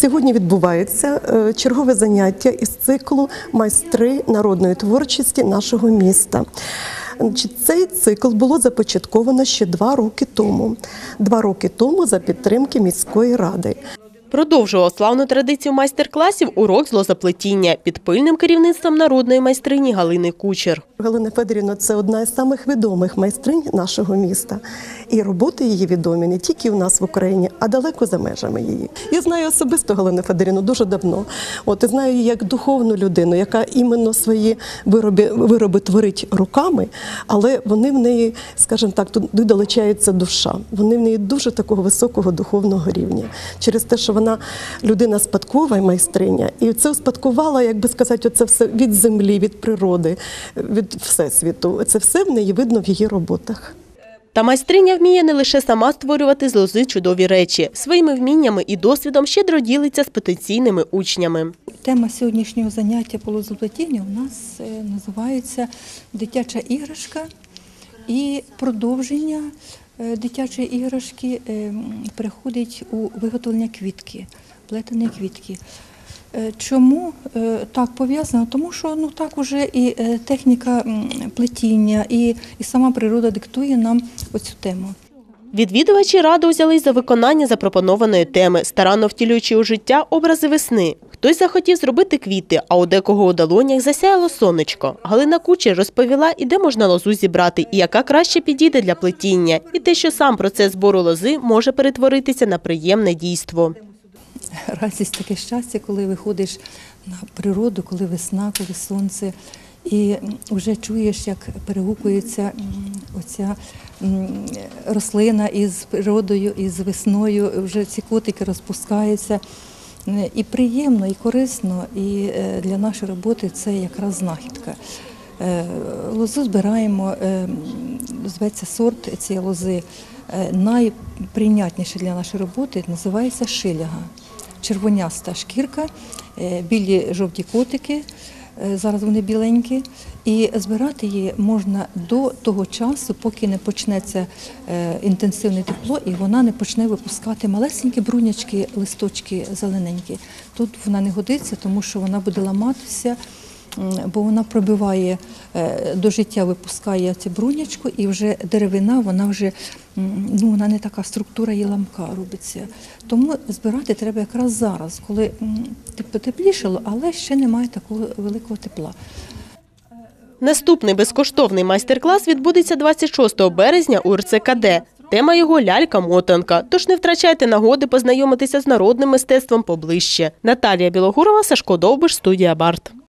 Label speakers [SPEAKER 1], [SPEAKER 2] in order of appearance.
[SPEAKER 1] Сьогодні відбувається е, чергове заняття із циклу майстри народної творчості нашого міста. Цей цикл було започатковано ще два роки тому. Два роки тому за підтримки міської ради.
[SPEAKER 2] Продовжував славну традицію майстер-класів урок з лозоплетіння під пильним керівництвом народної майстрині Галини Кучер.
[SPEAKER 1] Галина Федорівна це одна із самих відомих майстринь нашого міста. І роботи її відомі не тільки у нас в Україні, а далеко за межами її. Я знаю особисто Галину Федорівну дуже давно. От і знаю її як духовну людину, яка іменно свої вироби, вироби творить руками, але вони в неї, скажімо так, туди долучається душа. Вони в неї дуже такого високого духовного рівня. Через те, що вона людина спадкова і майстриня, і це успадкувала, як би сказати, оце все від землі, від природи, від всесвіту. Це все в неї видно в її роботах.
[SPEAKER 2] Та майстриня вміє не лише сама створювати з лози чудові речі. Своїми вміннями і досвідом щедро ділиться з потенційними учнями.
[SPEAKER 3] Тема сьогоднішнього заняття по лозоплетінню у нас е, називається Дитяча іграшка і продовження е, дитячої іграшки приходять у виготовлення квітки, плетеної квітки. Е, Чому е, так пов'язано? Тому що ну так уже і е, техніка плетіння, і, і сама природа диктує нам оцю тему.
[SPEAKER 2] Відвідувачі радо взялись за виконання запропонованої теми, старанно втілюючи у життя образи весни. Хтось захотів зробити квіти, а у декого у долонях засяяло сонечко. Галина Кучер розповіла, і де можна лозу зібрати, і яка краще підійде для плетіння, і те, що сам процес збору лози може перетворитися на приємне дійство.
[SPEAKER 3] радість, таке щастя, коли виходиш на природу, коли весна, коли сонце, і вже чуєш, як перегукується оця рослина із природою, із весною. Вже ці котики розпускаються. І приємно, і корисно, і е, для нашої роботи це якраз знахідка. Е, Лозу збираємо, е, зветься сорт цієї лози. Найприйнятніше для нашої роботи називається шиляга. Червоняста шкірка, білі жовті котики, зараз вони біленькі. І збирати її можна до того часу, поки не почнеться е, інтенсивне тепло і вона не почне випускати малесенькі брунячки, листочки зелененькі. Тут вона не годиться, тому що вона буде ламатися. Бо вона пробиває е, до життя, випускає цю брунячку, і вже деревина, вона вже ну, вона не така структура і ламка робиться. Тому збирати треба якраз зараз, коли потеплішало, але ще немає такого великого тепла.
[SPEAKER 2] Наступний безкоштовний майстер-клас відбудеться 26 березня у РЦКД. Тема його лялька-мотанка. Тож не втрачайте нагоди познайомитися з народним мистецтвом поближче. Наталія Білогурова, Сашко Довбиш, студія Барт.